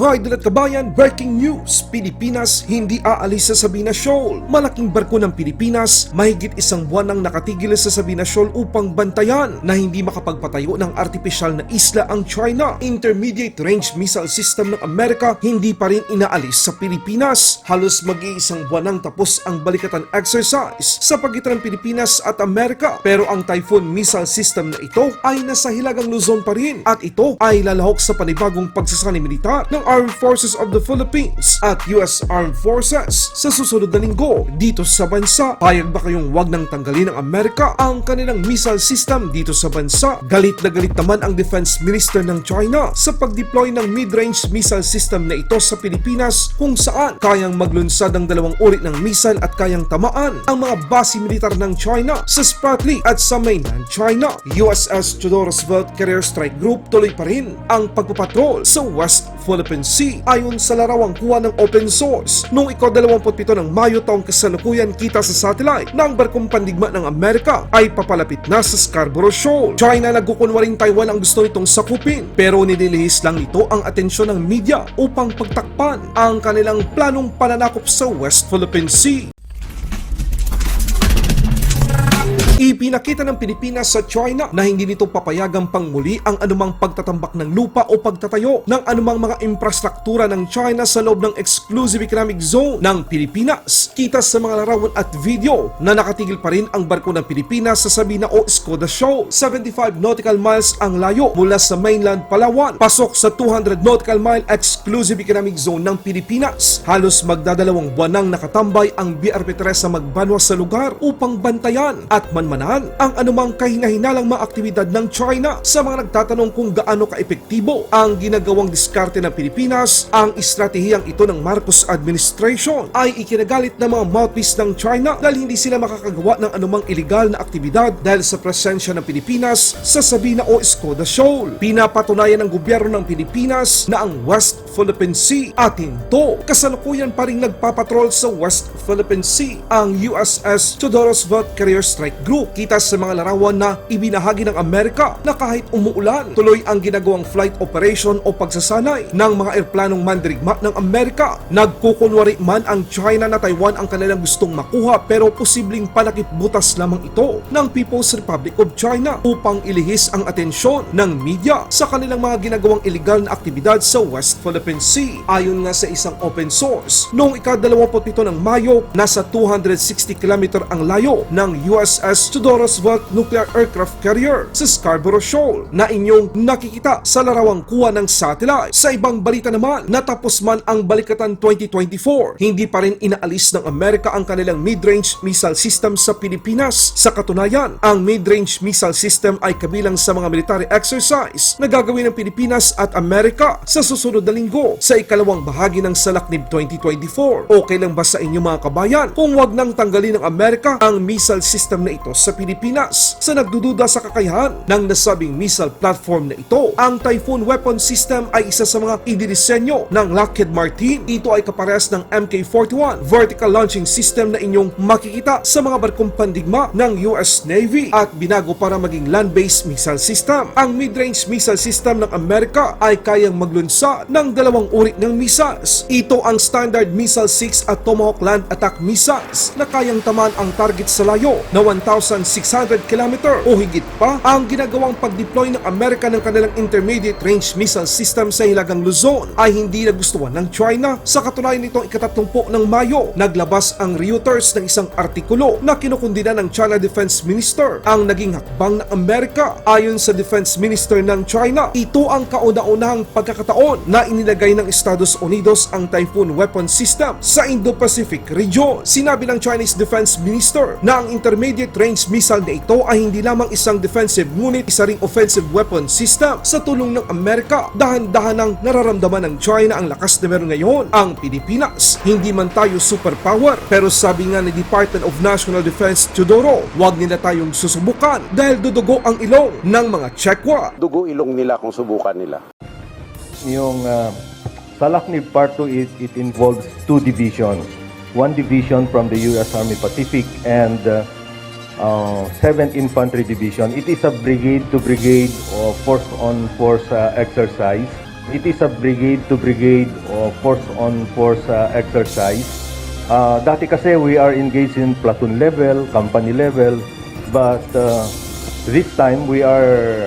Mga idol at kabayan, breaking news! Pilipinas hindi aalis sa Sabina Shoal. Malaking barko ng Pilipinas, mahigit isang buwan nang nakatigil sa Sabina Shoal upang bantayan na hindi makapagpatayo ng artipisyal na isla ang China. Intermediate Range Missile System ng Amerika hindi pa rin inaalis sa Pilipinas. Halos mag-iisang buwan nang tapos ang balikatan exercise sa pagitan ng Pilipinas at Amerika. Pero ang Typhoon Missile System na ito ay nasa Hilagang Luzon pa rin at ito ay lalahok sa panibagong pagsasani militar ng Armed Forces of the Philippines at US Armed Forces sa susunod na linggo dito sa bansa. Payag ba kayong wag nang tanggalin ng Amerika ang kanilang missile system dito sa bansa? Galit na galit naman ang Defense Minister ng China sa pag-deploy ng mid-range missile system na ito sa Pilipinas kung saan kayang maglunsad ang dalawang uri ng missile at kayang tamaan ang mga base militar ng China sa Spratly at sa mainland China. USS Theodore Roosevelt Carrier Strike Group tuloy pa rin ang pagpapatrol sa West Philippine Sea ayon sa larawang kuha ng open source. Noong ikaw-27 ng Mayo taong kasalukuyan kita sa satellite ng barkong pandigma ng Amerika ay papalapit na sa Scarborough Shoal. China nagkukunwaring Taiwan ang gusto nitong sakupin pero nililihis lang nito ang atensyon ng media upang pagtakpan ang kanilang planong pananakop sa West Philippine Sea. Ipinakita ng Pilipinas sa China na hindi nito papayagang pangmuli ang anumang pagtatambak ng lupa o pagtatayo ng anumang mga infrastruktura ng China sa loob ng Exclusive Economic Zone ng Pilipinas. Kita sa mga larawan at video na nakatigil pa rin ang barko ng Pilipinas sa Sabina o Skoda Show. 75 nautical miles ang layo mula sa mainland Palawan, pasok sa 200 nautical mile Exclusive Economic Zone ng Pilipinas. Halos magdadalawang buwan nang nakatambay ang BRP Teresa Magbanwa sa lugar upang bantayan at manmanan ang anumang kahinahinalang mga aktibidad ng China sa mga nagtatanong kung gaano kaepektibo ang ginagawang diskarte ng Pilipinas. Ang estratehiyang ito ng Marcos administration ay ikinagalit ng mga mouthpiece ng China dahil hindi sila makakagawa ng anumang illegal na aktibidad dahil sa presensya ng Pilipinas sa Sabina o Skoda Shoal. Pinapatunayan ng gobyerno ng Pilipinas na ang West Philippine Sea atin to. Kasalukuyan pa rin nagpapatrol sa West Philippine Sea ang USS Theodore Roosevelt Carrier Strike Group. Kita sa mga larawan na ibinahagi ng Amerika na kahit umuulan, tuloy ang ginagawang flight operation o pagsasanay ng mga eroplanong mandirigma ng Amerika. Nagkukunwari man ang China na Taiwan ang kanilang gustong makuha pero posibleng panakip butas lamang ito ng People's Republic of China upang ilihis ang atensyon ng media sa kanilang mga ginagawang illegal na aktibidad sa West Philippine Sea. Ayon nga sa isang open source, noong ika-27 ng Mayo, nasa 260 km ang layo ng USS Theodore Roosevelt Nuclear Aircraft Carrier sa Scarborough Shoal na inyong nakikita sa larawang kuha ng satellite. Sa ibang balita naman, natapos man ang Balikatan 2024, hindi pa rin inaalis ng Amerika ang kanilang mid-range missile system sa Pilipinas. Sa katunayan, ang mid-range missile system ay kabilang sa mga military exercise na gagawin ng Pilipinas at Amerika sa susunod na linggo sa ikalawang bahagi ng Salaknib 2024. Okay lang ba sa inyo mga kabayan kung wag nang tanggalin ng Amerika ang missile system na ito sa Pilipinas? Sa nagdududa sa kakayahan ng nasabing missile platform na ito, ang Typhoon weapon system ay isa sa mga idinisenyo ng Lockheed Martin. Ito ay kaparehas ng MK-41 vertical launching system na inyong makikita sa mga barkong pandigma ng US Navy at binago para maging land-based missile system. Ang mid-range missile system ng Amerika ay kayang maglunsa ng dalawang uri ng missiles. Ito ang Standard Missile 6 at Tomahawk Land Attack Missiles na kayang tamaan ang target sa layo na 1,600 km o higit pa ang ginagawang pag-deploy ng Amerika ng kanilang intermediate range missile system sa Hilagang Luzon ay hindi nagustuhan ng China. Sa katunayan nitong ikatatlumpo ng Mayo, naglabas ang Reuters ng isang artikulo na kinukundina ng China Defense Minister ang naging hakbang ng Amerika. Ayon sa Defense Minister ng China, ito ang kauna-unahang pagkakataon na inilagay ng Estados Unidos ang Typhoon weapon system sa Indo-Pacific region. Sinabi ng Chinese Defense Minister na ang intermediate range missile na ito ay hindi lamang isang defensive ngunit isa ring offensive weapon system sa tulong ng Amerika. Dahan-dahan ang nararamdaman ng China ang lakas na meron ngayon ang Pilipinas. Hindi man tayo superpower pero sabi nga ni Department of National Defense Teodoro, huwag nila tayong susubukan dahil dudugo ang ilong ng mga Chekwa. dugo ilong nila kung subukan nila. Yung uh, Salaknib Part 2, it, it involves two divisions. One division from the U.S. Army Pacific and uh, uh, 7th Infantry Division. It is a brigade to brigade or force on force uh, exercise It is a brigade to brigade or force on force uh, exercise. Uh, dati kasi we are engaged in platoon level, company level, but uh, this time we are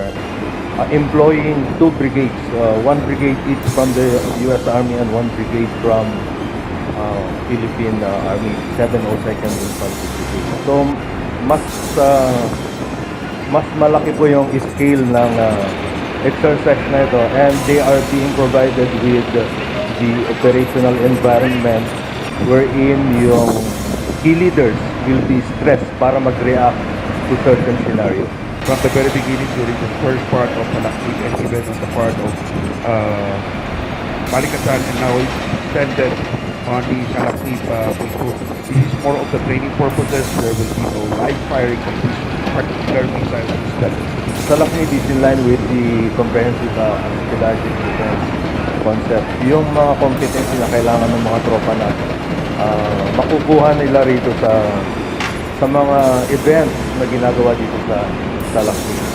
uh, employing two brigades, uh, one brigade each from the U.S. Army and one brigade from uh, Philippine uh, Army 702nd Infantry Brigade. So mas uh, mas malaki po yung scale ng uh, exercise na ito and they are being provided with the, the operational environment wherein yung key leaders will be stressed para mag-react to certain scenarios. from the very beginning during the first part of Malakit and even on the part of uh, Balikatan and now it's extended on the Salakit uh. This is more of the training purposes. There will be no live firing of this particular missile instead. Salaknib is in line with the comprehensive uh, articulated defense concept. Yung mga competency na kailangan ng mga tropa natin, uh, makukuha nila rito sa sa mga events na ginagawa dito sa Salaknib.